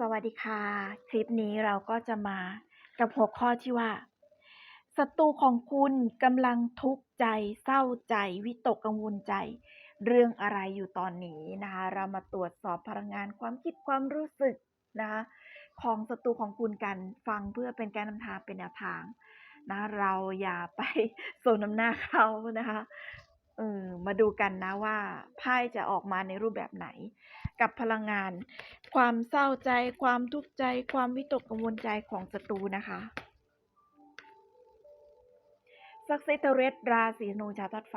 สวัสดีค่ะ คลิปนี้เราก็จะมากับหัวข้อที่ว่าศัตรูของคุณกำลังทุกข์ใจเศร้าใจ วิตกกังวลใจ เรื่องอะไรอยู่ตอนนี้นะคะเรามาตรวจสอบพลังงานความคิดความรู้สึกนะคะของศัตรูของคุณกันฟังเพื่อเป็นการนำทางเป็นแนวทางนะเราอย่าไปโซนน้ำหน้าเขานะคะเออมาดูกันนะว่าไพ่จะออกมาในรูปแบบไหน กับพลังงาน ความเศร้าใจ ความทุกข์ใจ ความวิตกกังวลใจของศัตรูนะคะซักเซตเรสราศีนูชาวธาตุไฟ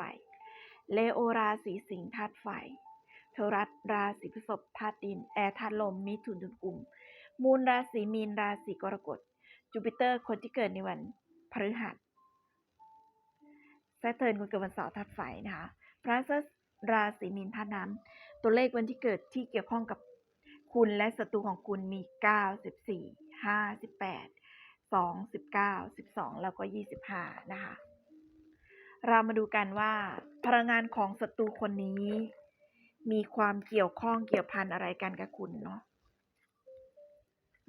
เลโอราศีสิงห์ธาตุไฟเทรัสราศีพฤษภธาตุดิน แอร์ธาตุลม มิถุนถึงกุมมูลราศีมีนราศีกรกฎ จูปิเตอร์คนที่เกิดในวันพฤหัสแซตเทิร์นคนเกิดวันเสาร์ธาตุไฟนะคะพระเซสราศีมีนธาตุน้ำ ตัวเลขวันที่เกิดที่เกี่ยวข้องกับคุณและศัตรูของคุณมี 9 14 5 18 2 19 12 แล้วก็ 25 นะคะ เรามาดูกันว่า พลังงานของศัตรูคนนี้ มีความเกี่ยวข้องเกี่ยวพันอะไรกันกับคุณเนาะ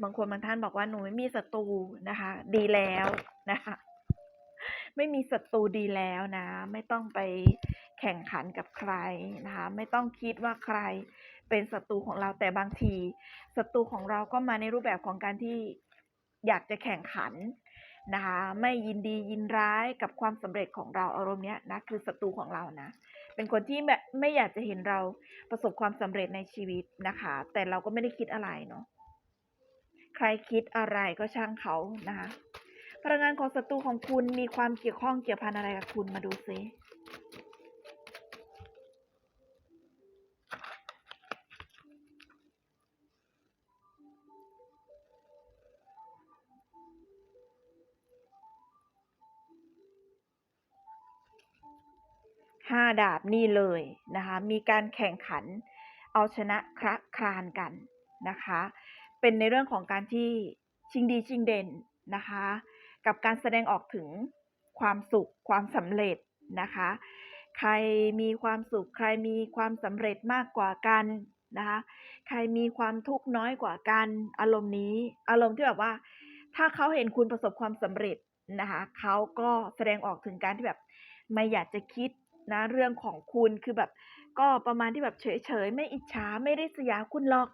บางคนบางท่านบอกว่าหนูไม่มีศัตรูนะคะ ดีแล้วนะคะ ไม่มีศัตรูดีแล้วนะ ไม่ต้องไป แข่งขันกับใครนะคะไม่ต้องคิดว่าใครเป็นศัตรูของเราแต่บางทีศัตรูของเราก็มาในรูปแบบของการที่อยากจะแข่งขันนะคะไม่ยินดียินร้ายกับความสำเร็จของเราอารมณ์เนี้ยนะคือศัตรูของเรานะ เป็นคนที่ไม่ไม่อยากจะเห็นเราประสบความสำเร็จในชีวิตนะคะ แต่เราก็ไม่ได้คิดอะไรเนาะใครคิดอะไรก็ช่างเขานะคะพลังงานของศัตรูของคุณมีความเกี่ยวข้องเกี่ยวพันอะไรกับคุณมาดูซิ ดาบนี่เลยนะคะมีการแข่งขันเอาชนะคระครานกันนะคะ เป็นในเรื่องของการที่ชิงดีชิงเด่นนะคะ กับการแสดงออกถึงความสุขความสำเร็จนะคะ ใครมีความสุขใครมีความสำเร็จมากกว่ากันนะคะ ใครมีความทุกข์น้อยกว่ากัน อารมณ์นี้อารมณ์ที่แบบว่า ถ้าเขาเห็นคุณประสบความสำเร็จนะคะเขาก็แสดงออกถึงการที่แบบไม่อยากจะคิด นะเรื่องของคุณคือแบบ ก็ประมาณที่แบบเฉยๆไม่อิจฉาไม่ได้สยาคุณหรอก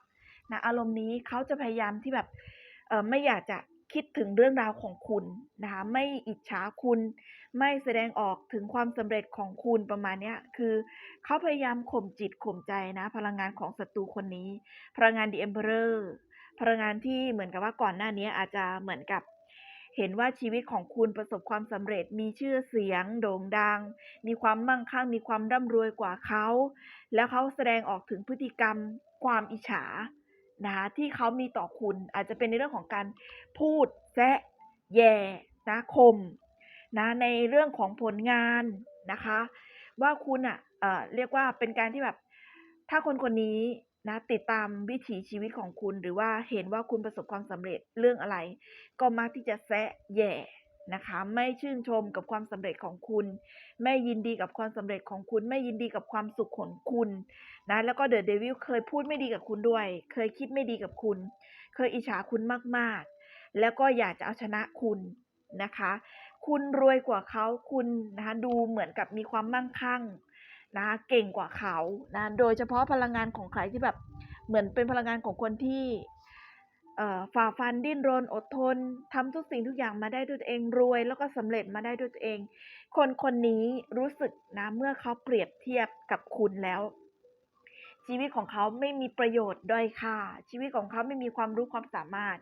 นะอารมณ์นี้เขาจะพยายามที่แบบเออไม่อยากจะคิดถึงเรื่องราวของคุณนะคะไม่อิจฉาคุณ ไม่แสดงออกถึงความสำเร็จของคุณประมาณเนี้ยคือเขาพยายามข่มจิตข่มใจนะ พลังงานของศัตรูคนนี้ พลังงาน The Emperor พลังงานที่เหมือนกับว่าก่อนหน้านี้อาจจะเหมือนกับ เห็นว่าชีวิตของคุณประสบความสำเร็จมีชื่อเสียง โด่งดัง มีความมั่งคั่งมีความร่ำรวยกว่าเขา แล้วเขาแสดงออกถึงพฤติกรรมความอิจฉานะคะที่เขามีต่อคุณอาจจะเป็นในเรื่องของการพูดแซะแย่นะคมนะในเรื่องของผลงานนะคะ ว่าคุณอะเอ่อเรียกว่าเป็นการที่แบบ ถ้าคนคนนี้ นะติดตามวิถีชีวิตของคุณ หรือว่าเห็นว่าคุณประสบความสำเร็จเรื่องอะไร ก็มักที่จะแซะแย่นะคะ ไม่ชื่นชมกับความสำเร็จของคุณ ไม่ยินดีกับความสำเร็จของคุณ ไม่ยินดีกับความสุขของคุณนะแล้วก็เดอะเดวิลเคยพูดไม่ดีกับคุณด้วย เคยคิดไม่ดีกับคุณ เคยอิจฉาคุณมากๆ แล้วก็อยากจะเอาชนะคุณนะคะ คุณรวยกว่าเขาคุณนะคะดูเหมือนกับมีความมั่งคั่ง นะเก่งกว่าเขานะโดยเฉพาะพลังงานของใครที่แบบเหมือนเป็นพลังงานของคนที่ฝ่าฟันดิ้นรนอดทนทำทุกสิ่งทุกอย่างมาได้ด้วยตัวเองรวย แล้วก็สำเร็จมาได้ด้วยตัวเอง คนคนนี้รู้สึกนะเมื่อเขาเปรียบเทียบกับคุณแล้ว ชีวิตของเขาไม่มีประโยชน์ด้อยค่า ชีวิตของเขาไม่มีความรู้ความสามารถ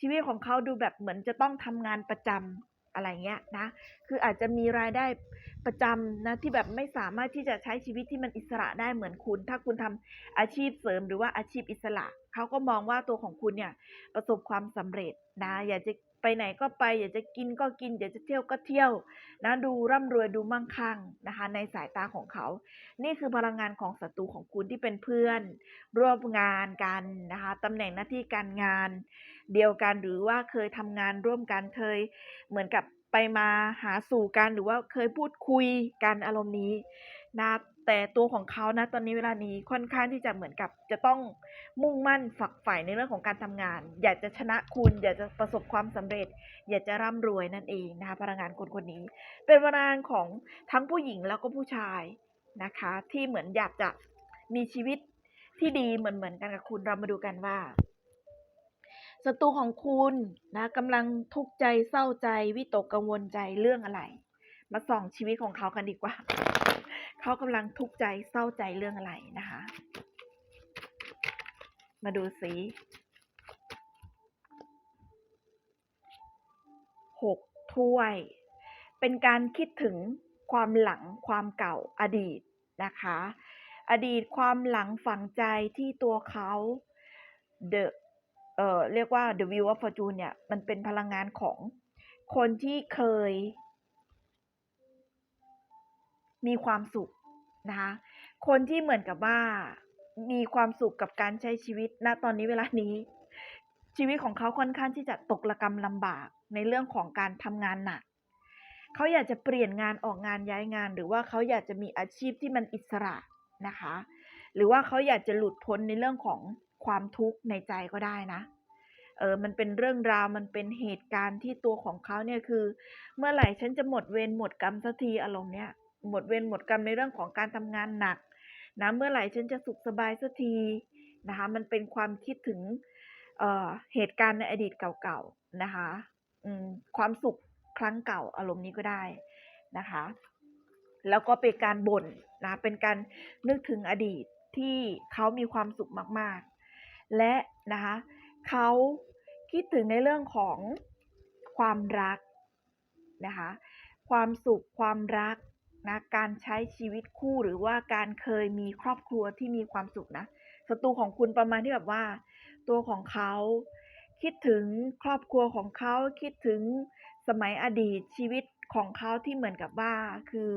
ชีวิตของเขาดูแบบเหมือนจะต้องทำงานประจำ อะไรเงี้ยนะ คืออาจจะมีรายได้ประจำนะที่แบบไม่สามารถที่จะใช้ชีวิตที่มันอิสระได้เหมือนคุณ ถ้าคุณทำอาชีพเสริมหรือว่าอาชีพอิสระ เขาก็มองว่าตัวของคุณเนี่ยประสบความสำเร็จนะอยากจะไปไหนก็ไป อยากจะกินก็กิน อยากจะเที่ยวก็เที่ยวนะดูร่ำรวยดูมั่งคั่งนะคะในสายตาของเขา นี่คือพลังงานของศัตรูของคุณที่เป็นเพื่อน ร่วมงานกันนะคะตำแหน่งหน้าที่การงาน เดียวกันหรือว่าเคยทำงานร่วมกันเคยเหมือนกับไปมาหาสู่กันหรือว่าเคยพูดคุยกันอารมณ์นี้นะแต่ตัวของเขานะตอนนี้เวลานี้ค่อนข้างที่จะเหมือนกับจะต้องมุ่งมั่นฝักใฝ่ในเรื่องของการทำงาน อยากจะชนะคุณ อยากจะประสบความสำเร็จ อยากจะร่ำรวยนั่นเองนะคะพลังงานคนคนนี้ เป็นพลังงานของทั้งผู้หญิงแล้วก็ผู้ชายนะคะ ที่เหมือนอยากจะมีชีวิตที่ดีเหมือนเหมือนๆกันกับคุณเรามาดูกันว่า ศัตรูของคุณนะกำลังทุกข์ใจเศร้าใจ วิตกกังวลใจเรื่องอะไร มาส่องชีวิตของเขากันดีกว่า เขากำลังทุกข์ใจเศร้าใจเรื่องอะไรนะคะ มาดูสิหกถ้วย เป็นการคิดถึงความหลังความเก่าอดีตนะคะ อดีตความหลังฝังใจที่ตัวเขา the เอ่อเรียกว่า the wheel of fortune เนี่ย มันเป็นพลังงานของคนที่เคย มีความสุขนะคะ คนที่เหมือนกับว่ามีความสุขกับการใช้ชีวิตณตอนนี้เวลานี้ ชีวิตของเขาค่อนข้างที่จะตกระกำลำบากในเรื่องของการทำงานหนักเขาอยากจะเปลี่ยนงานออกงานย้ายงาน หรือว่าเขาอยากจะมีอาชีพที่มันอิสระนะคะ หรือว่าเขาอยากจะหลุดพ้นในเรื่องของ ความทุกข์ในใจก็ได้นะ เออ มันเป็นเรื่องราว มันเป็นเหตุการณ์ที่ตัวของเขาเนี่ยคือ เมื่อไหร่ฉันจะหมดเวรหมดกรรมสักทีอารมณ์เนี้ยหมดเวรหมดกรรมในเรื่องของการทำงานหนักนะ เมื่อไหร่ฉันจะสุขสบายสักทีนะคะ มันเป็นความคิดถึงเอ่อเหตุการณ์ในอดีตเก่าๆนะคะอืมความสุขครั้งเก่าอารมณ์นี้ก็ได้นะคะ แล้วก็เป็นการบ่นนะ เป็นการนึกถึงอดีตที่เขามีความสุขมาก และนะคะเขาคิดถึงในเรื่องของความรักนะคะความสุขความรักนะการใช้ชีวิตคู่หรือว่าการเคยมีครอบครัวที่มีความสุขนะศัตรูของคุณประมาณที่แบบว่า ตัวของเขาคิดถึงครอบครัวของเขาคิดถึงสมัยอดีตชีวิตของเขาที่เหมือนกับว่า คือ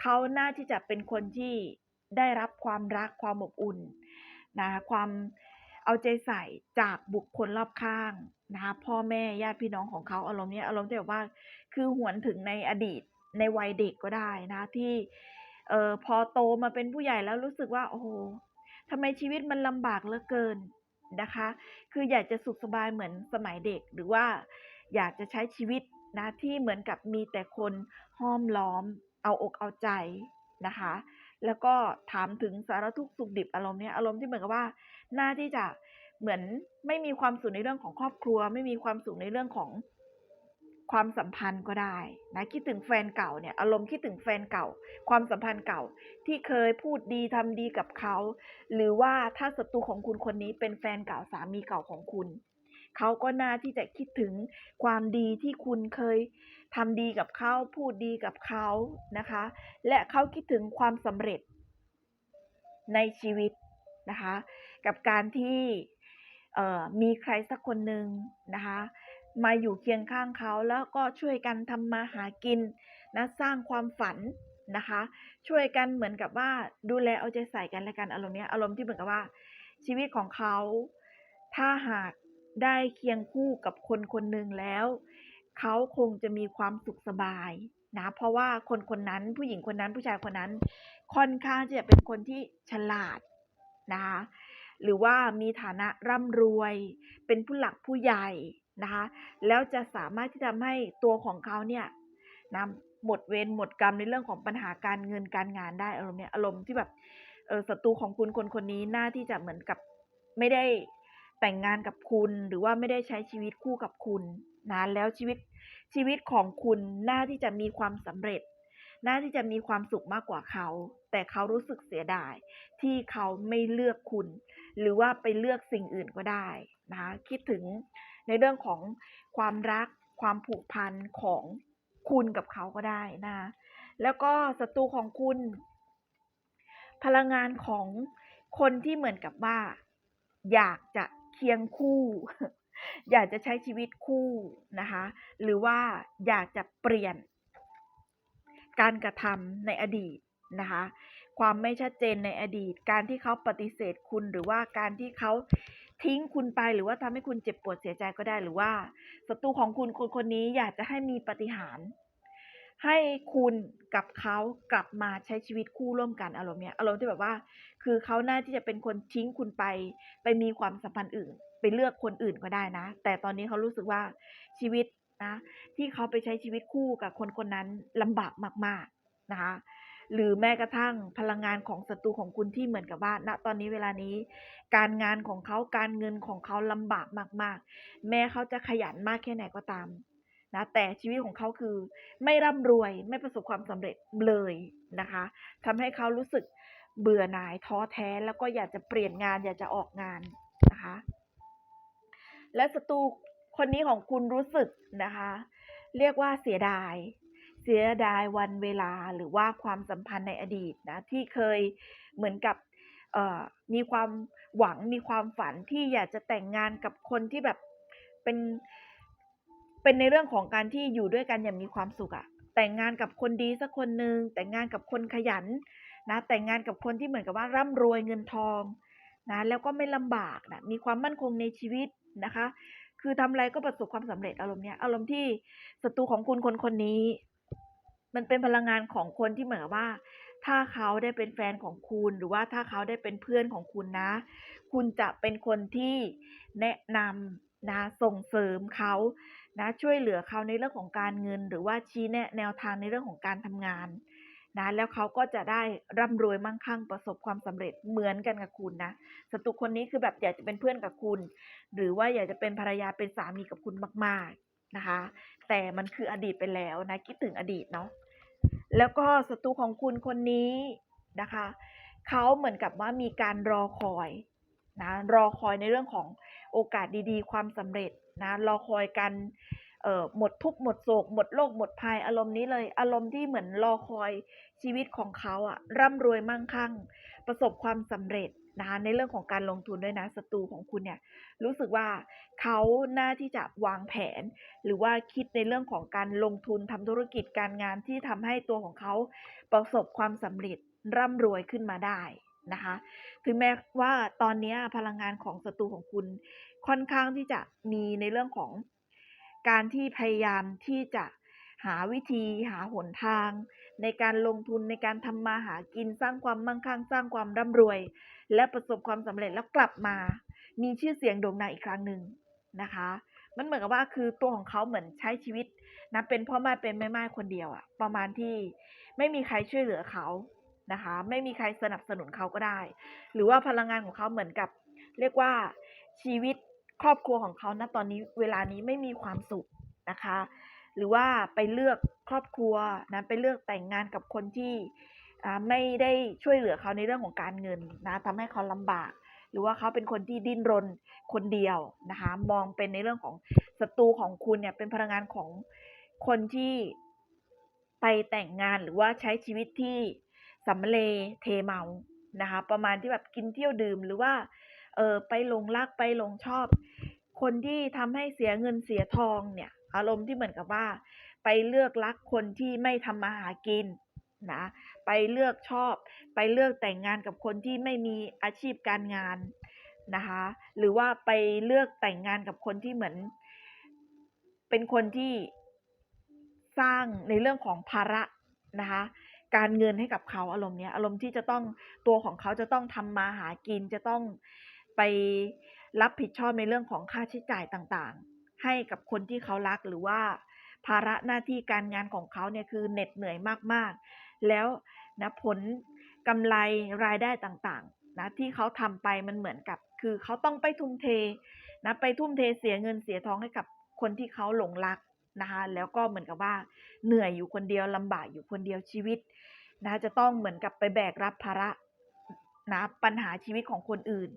เขาน่าที่จะเป็นคนที่ได้รับความรักความอบอุ่นนะความ เอาใจใส่จากบุคคลรอบข้างนะคะพ่อแม่ญาติพี่น้องของเขาอารมณ์เนี้ยอารมณ์ที่แบบว่าคือหวนถึงในอดีตในวัยเด็กก็ได้นะที่เอ่อพอโตมาเป็นผู้ใหญ่แล้วรู้สึกว่า โอ้โหทำไมชีวิตมันลำบากเหลือเกินนะคะ คืออยากจะสุขสบายเหมือนสมัยเด็ก หรือว่าอยากจะใช้ชีวิตนะที่เหมือนกับมีแต่คนห้อมล้อม เอาอกเอาใจนะคะ แล้วก็ถามถึงสารทุกข์สุขดิบอารมณ์เนี้ยอารมณ์ที่เหมือนกับว่าหน้าที่จะเหมือนไม่มีความสุขในเรื่องของครอบครัว ไม่มีความสุขในเรื่องของความสัมพันธ์ก็ได้นะคิดถึงแฟนเก่าเนี่ยอารมณ์คิดถึงแฟนเก่า ความสัมพันธ์เก่าที่เคยพูดดีทำดีกับเขา หรือว่าถ้าศัตรูของคุณคนนี้เป็นแฟนเก่าสามีเก่าของคุณ เขาก็น่าที่จะคิดถึงความดีที่คุณเคย ทำดีกับเขาพูดดีกับเขานะคะ และเขาคิดถึงความสำเร็จในชีวิตนะคะ กับการที่มีใครสักคนหนึ่งนะคะ มาอยู่เคียงข้างเขาแล้วก็ช่วยกันทำมาหากินนะสร้างความฝันนะคะ ช่วยกันเหมือนกับว่าดูแลเอาใจใส่กันและกันอารมณ์เนี้ยอารมณ์ที่เหมือนกับว่าชีวิตของเขา ถ้าหากได้เคียงคู่กับคนคนหนึ่งแล้ว เขาคงจะมีความสุขสบายนะ เพราะว่าคนคนนั้นผู้หญิงคนนั้นผู้ชายคนนั้น ค่อนข้างจะเป็นคนที่ฉลาดนะคะหรือว่ามีฐานะร่ำรวย เป็นผู้หลักผู้ใหญ่นะคะแล้วจะสามารถที่ทำให้ตัวของเขาเนี่ยนะหมดเวรหมดกรรมในเรื่องของปัญหาการเงินการงานได้อารมณ์เนี่ยอารมณ์ที่แบบเออศัตรูของคุณคนคนนี้น่าที่จะเหมือนกับไม่ได้แต่งงานกับคุณ หรือว่าไม่ได้ใช้ชีวิตคู่กับคุณนะแล้วชีวิต ชีวิตของคุณน่าที่จะมีความสำเร็จ น่าที่จะมีความสุขมากกว่าเขา แต่เขารู้สึกเสียดาย ที่เขาไม่เลือกคุณ หรือว่าไปเลือกสิ่งอื่นก็ได้นะคะคิดถึงในเรื่องของความรัก ความผูกพันของคุณกับเขาก็ได้นะแล้วก็ศัตรูของคุณ พลังงานของคนที่เหมือนกับว่า อยากจะเคียงคู่ อยากจะใช้ชีวิตคู่นะคะ หรือว่าอยากจะเปลี่ยน การกระทำในอดีตนะคะ ความไม่ชัดเจนในอดีต การที่เขาปฏิเสธคุณหรือว่าการที่เขาทิ้งคุณไปหรือว่าทำให้คุณเจ็บปวดเสียใจก็ได้หรือว่าศัตรูของคุณคนคนนี้อยากจะให้มีปาฏิหารย์ให้คุณกับเขากลับมาใช้ชีวิตคู่ร่วมกันอารมณ์เนี้ยอารมณ์ที่แบบว่า คือเขาน่าที่จะเป็นคนทิ้งคุณไป ไปมีความสัมพันธ์อื่น ไปเลือกคนอื่นก็ได้นะ แต่ตอนนี้เขารู้สึกว่าชีวิตนะที่เขาไปใช้ชีวิตคู่กับคนคนนั้นลำบากมาก ๆนะคะหรือแม้กระทั่งพลังงานของศัตรูของคุณที่เหมือนกับว่าณตอนนี้เวลานี้ การงานของเขาการเงินของเขาลำบากมาก ๆ แม้เขาจะขยันมากแค่ไหนก็ตามนะแต่ชีวิตของเขาคือไม่ร่ำรวยไม่ประสบความสำเร็จเลยนะคะทำให้เขารู้สึกเบื่อหน่ายท้อแท้แล้วก็อยากจะเปลี่ยนงานอยากจะออกงานนะคะ และศัตรูคนนี้ของคุณรู้สึกนะคะ เรียกว่าเสียดาย เสียดายวันเวลาหรือว่าความสัมพันธ์ในอดีตนะที่เคยเหมือนกับเอ่อมีความหวังมีความฝันที่อยากจะแต่งงานกับคนที่แบบเป็นเป็นในเรื่องของการที่อยู่ด้วยกันอย่างมีความสุขอะแต่งงานกับคนดีสักคนหนึ่งแต่งงานกับคนขยันนะแต่งงานกับคนที่เหมือนกับว่าร่ำรวยเงินทอง นะแล้วก็ไม่ลำบากนะมีความมั่นคงในชีวิตนะคะ คือทำอะไรก็ประสบความสำเร็จอารมณ์เนี้ยอารมณ์ที่ศัตรูของคุณคนคนนี้ มันเป็นพลังงานของคนที่เหมือนว่า ถ้าเขาได้เป็นแฟนของคุณหรือว่าถ้าเขาได้เป็นเพื่อนของคุณนะ คุณจะเป็นคนที่แนะนำนะส่งเสริมเขานะช่วยเหลือเขาในเรื่องของการเงิน หรือว่าชี้แนะแนวทางในเรื่องของการทำงาน นะแล้วเขาก็จะได้ร่ำรวยมั่งคั่งประสบความสำเร็จเหมือนกันกับคุณนะศัตรูคนนี้คือแบบอยากจะเป็นเพื่อนกับคุณ หรือว่าอยากจะเป็นภรรยาเป็นสามีกับคุณมากๆนะคะ แต่มันคืออดีตไปแล้วนะคิดถึงอดีตเนาะแล้วก็ศัตรูของคุณคนนี้นะคะเขาเหมือนกับว่ามีการรอคอยนะรอคอยในเรื่องของโอกาสดีๆ ความสำเร็จนะรอคอยกัน เอ่อหมดทุกหมดโศก หมดโรคหมดภัยอารมณ์นี้เลย อารมณ์ที่เหมือนรอคอยชีวิตของเขาอะร่ำรวยมั่งคั่ง ประสบความสำเร็จนะคะในเรื่องของการลงทุนด้วยนะศัตรูของคุณเนี่ยรู้สึกว่าเขาน่าที่จะวางแผน หรือว่าคิดในเรื่องของการลงทุนทำธุรกิจการงานที่ทำให้ตัวของเขาประสบความสำเร็จร่ำรวยขึ้นมาได้นะคะถึงแม้ว่าตอนนี้พลังงานของศัตรูของคุณค่อนข้างที่จะมีในเรื่องของ การที่พยายามที่จะหาวิธีหาหนทาง ในการลงทุนในการทำมาหากินสร้างความมั่งคั่งสร้างความร่ำรวย และประสบความสำเร็จแล้วกลับมา มีชื่อเสียงโด่งดังอีกครั้งหนึ่งนะคะ มันเหมือนกับว่าคือตัวของเขาเหมือนใช้ชีวิตนะเป็นพ่อแม่เป็นแม่ม่คนเดียวอะประมาณที่ไม่มีใครช่วยเหลือเขานะคะ ไม่มีใครสนับสนุนเขาก็ได้ หรือว่าพลังงานของเขาเหมือนกับ เรียกว่าชีวิต ครอบครัวของเขาณตอนนี้เวลานี้ไม่มีความสุขนะคะ หรือว่าไปเลือกครอบครัวนะไปเลือกแต่งงานกับคนที่ไม่ได้ช่วยเหลือเขาในเรื่องของการเงินนะทำให้เขาลำบาก หรือว่าเขาเป็นคนที่ดิ้นรนคนเดียวนะคะมองเป็นในเรื่องของศัตรูของคุณเนี่ยเป็นพลังงานของคนที่ไปแต่งงานหรือว่าใช้ชีวิตที่สำเรเทเมานะคะประมาณที่แบบกินเที่ยวดื่มหรือว่า เออไปหลงรักไปหลงชอบ คนที่ทำให้เสียเงินเสียทองเนี่ย อารมณ์ที่เหมือนกับว่า ไปเลือกรักคนที่ไม่ทำมาหากินนะไปเลือกชอบ ไปเลือกแต่งงานกับคนที่ไม่มีอาชีพการงานนะคะหรือว่าไปเลือกแต่งงานกับคนที่เหมือน เป็นคนที่สร้างในเรื่องของภาระนะคะการเงินให้กับเขาอารมณ์เนี้ยอารมณ์ที่จะต้องตัวของเขาจะต้องทำมาหากินจะต้อง ไปรับผิดชอบในเรื่องของค่าใช้จ่ายต่างๆ ให้กับคนที่เขารักหรือว่า ภาระหน้าที่การงานของเขาเนี่ยคือเหน็ดเหนื่อยมากๆ แล้วนะผลกำไรรายได้ต่างๆนะที่เขาทำไปมันเหมือนกับ คือเขาต้องไปทุ่มเทนะไปทุ่มเทเสียเงินเสียทองให้กับคนที่เขาหลงรักนะคะแล้วก็เหมือนกับว่าเหนื่อยอยู่คนเดียวลำบากอยู่คนเดียวชีวิตนะคะจะต้องเหมือนกับไปแบกรับภาระนะปัญหาชีวิตของคนอื่น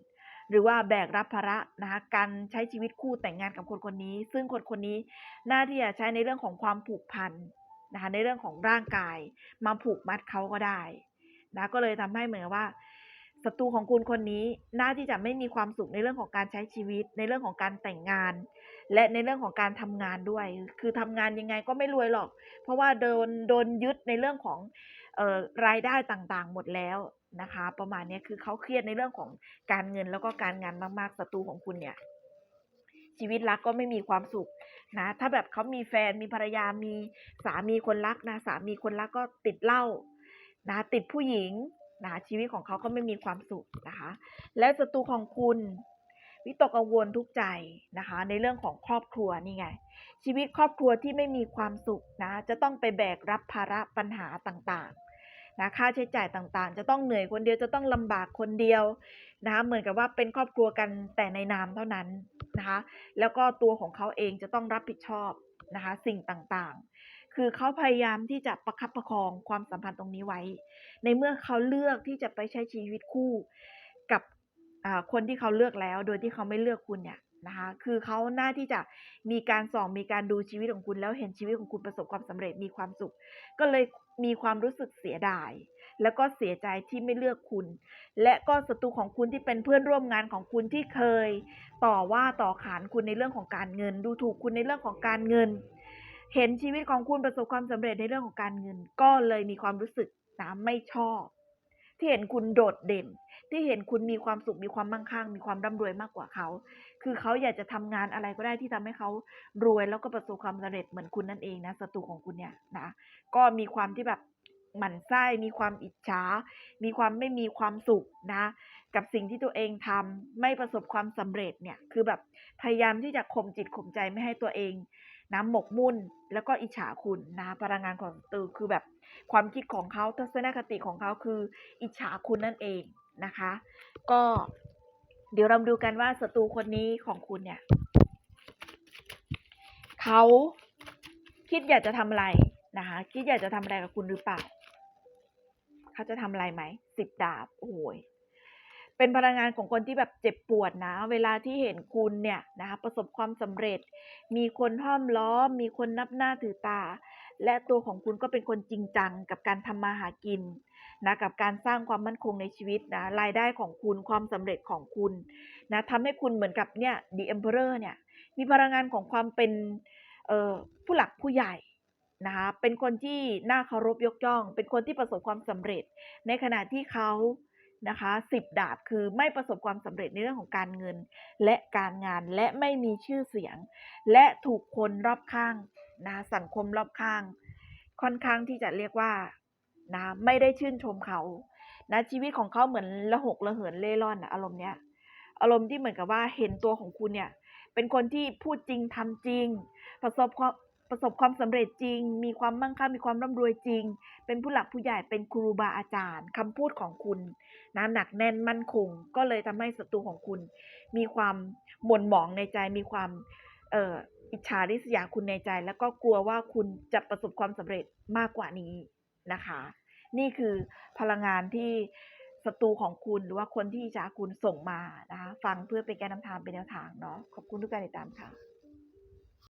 หรือว่าแบกรับภาระนะคะการใช้ชีวิตคู่แต่งงานกับคนคนนี้ ซึ่งคนคนนี้น่าที่จะใช้ในเรื่องของความผูกพันนะคะในเรื่องของร่างกาย มาผูกมัดเขาก็ได้นะก็เลยทำให้เหมือนว่าศัตรูของคุณคนนี้น่าที่จะไม่มีความสุขในเรื่องของการใช้ชีวิต ในเรื่องของการแต่งงาน และในเรื่องของการทำงานด้วย คือทำงานยังไงก็ไม่รวยหรอก เพราะว่าโดนโดนยึดในเรื่องของ รายได้ต่างๆ หมดแล้วนะคะ ประมาณนี้คือเขาเครียดในเรื่องของการเงินแล้วก็การงานมากๆศัตรูของคุณเนี่ย ชีวิตรักก็ไม่มีความสุขนะ ถ้าแบบเขามีแฟนมีภรรยามีสามีคนรักนะสามีคนรักก็ติดเหล้านะติดผู้หญิงนะชีวิตของเขาก็ไม่มีความสุขนะคะ และศัตรูของคุณ วิตกกังวลทุกใจนะคะ ในเรื่องของครอบครัวนี่ไง ชีวิตครอบครัวที่ไม่มีความสุขนะ จะต้องไปแบกรับภาระปัญหาต่างๆนะค่าใช้จ่ายต่างๆ จะต้องเหนื่อยคนเดียวจะต้องลำบากคนเดียวนะคะเหมือนกับว่าเป็นครอบครัวกันแต่ในนามเท่านั้นนะคะแล้วก็ตัวของเขาเองจะต้องรับผิดชอบนะคะ สิ่งต่างๆ คือเขาพยายามที่จะประคับประคองความสัมพันธ์ตรงนี้ไว้ ในเมื่อเขาเลือกที่จะไปใช้ชีวิตคู่ คนที่เขาเลือกแล้วโดยที่เขาไม่เลือกคุณเนี่ยนะคะ คือเขาหน้าที่จะมีการส่องมีการดูชีวิตของคุณ แล้วเห็นชีวิตของคุณประสบความสำเร็จมีความสุข ก็เลยมีความรู้สึกเสียดาย แล้วก็เสียใจที่ไม่เลือกคุณ และก็ศัตรูของคุณที่เป็นเพื่อนร่วมงานของคุณที่เคย ต่อว่าต่อขานคุณในเรื่องของการเงิน ดูถูกคุณในเรื่องของการเงิน เห็นชีวิตของคุณประสบความสำเร็จในเรื่องของการเงิน ก็เลยมีความรู้สึกนะไม่ชอบ ที่เห็นคุณโดดเด่น ที่เห็นคุณมีความสุขมีความมั่งคั่ง มีความร่ำรวยมากกว่าเขา คือเขาอยากจะทำงานอะไรก็ได้ที่ทำให้เขารวยแล้วก็ประสบความสำเร็จเหมือนคุณนั่นเองนะศัตรูของคุณเนี่ยนะก็มีความที่แบบหมั่นไส้มีความอิจฉา มีความไม่มีความสุขนะ กับสิ่งที่ตัวเองทำไม่ประสบความสำเร็จเนี่ยคือแบบพยายามที่จะข่มจิตข่มใจไม่ให้ตัวเอง นะหมกมุ่น แล้วก็อิจฉาคุณนะพลังงานของตรูคือแบบความคิดของเขาทัศนคติของเขาคืออิจฉาคุณนั่นเองนะคะ ก็เดี๋ยวเราดูกันว่าศัตรูคนนี้ของคุณเนี่ยเขาคิดอยากจะทำอะไรนะคะคิดอยากจะทำอะไรกับคุณหรือเปล่า เขาจะทำอะไรไหมสิบดาบโอ้ย เป็นพลังงานของคนที่แบบเจ็บปวดนะ เวลาที่เห็นคุณเนี่ยนะคะประสบความสำเร็จ มีคนห้อมล้อม มีคนนับหน้าถือตา และตัวของคุณก็เป็นคนจริงจังกับการทำมาหากินนะกับการสร้างความมั่นคงในชีวิตนะรายได้ของคุณความสำเร็จของคุณนะทำให้คุณเหมือนกับเนี่ย The Emperor เนี่ยมีพลังงานของความเป็นเอ่อผู้หลักผู้ใหญ่นะคะเป็นคนที่น่าเคารพยกย่อง เป็นคนที่ประสบความสำเร็จ ในขณะที่เขา นะคะสิบดาบคือไม่ประสบความสำเร็จในเรื่องของการเงิน และการงานและไม่มีชื่อเสียง และถูกคนรอบข้างนะสังคมรอบข้าง ค่อนข้างที่จะเรียกว่านะไม่ได้ชื่นชมเขานะชีวิตของเขาเหมือนละหกละเหินเล่ร่อนอะอารมณ์เนี้ยอารมณ์ที่เหมือนกับว่าเห็นตัวของคุณเนี่ยเป็นคนที่พูดจริงทำจริง ประสบความ ประสบความสำเร็จจริง มีความมั่งคั่งมีความร่ำรวยจริง เป็นผู้หลักผู้ใหญ่เป็นครูบาอาจารย์คำพูดของคุณนะหนักแน่นมั่นคง ก็เลยทำให้ศัตรูของคุณ มีความหม่นหมองในใจมีความเอ่ออิจฉาริษยาคุณในใจ แล้วก็กลัวว่าคุณจะประสบความสำเร็จมากกว่านี้นะคะ นี่คือพลังงานที่ศัตรูของคุณหรือว่าคนที่อิจฉาคุณส่งมานะคะฟังเพื่อเป็นการนำทางเป็นแนวทางเนาะขอบคุณทุกการติดตามค่ะ